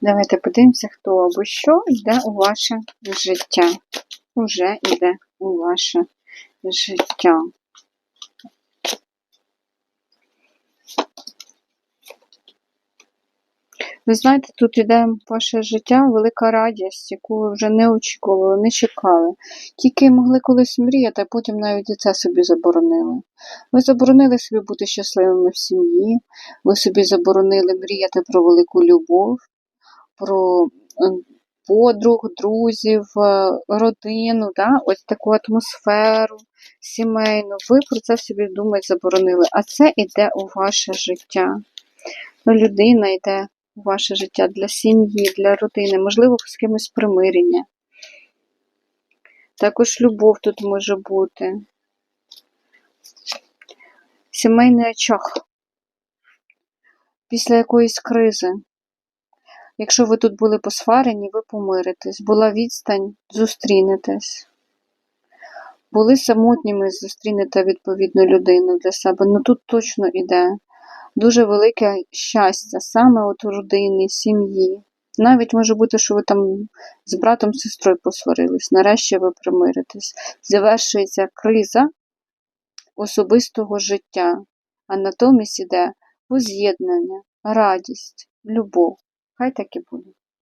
Давайте подивимося, хто або що йде у ваше життя. Уже йде у ваше життя. Ви знаєте, тут йде ваше життя велика радість, яку ви вже не очікували, не чекали. Тільки могли колись мріяти, а потім навіть і це собі заборонили. Ви заборонили собі бути щасливими в сім'ї, ви собі заборонили мріяти про велику любов, про е, подруг, друзів, е, родину, да? ось таку атмосферу сімейну. Ви про це собі думати заборонили. А це йде у ваше життя. Ну, людина йде у ваше життя для сім'ї, для родини, можливо, з кимось примирення. Також любов тут може бути. Сімейний очаг. Після якоїсь кризи. Якщо ви тут були посварені, ви помиритесь. Була відстань, зустрінетесь. Були самотніми, зустрінете відповідну людину для себе. Ну тут точно іде дуже велике щастя, саме от у родині, сім'ї. Навіть може бути, що ви там з братом, сестрою посварились, нарешті ви примиритесь. Завершується криза особистого життя, а натомість іде воз'єднання, радість, любов. Хай так і буде.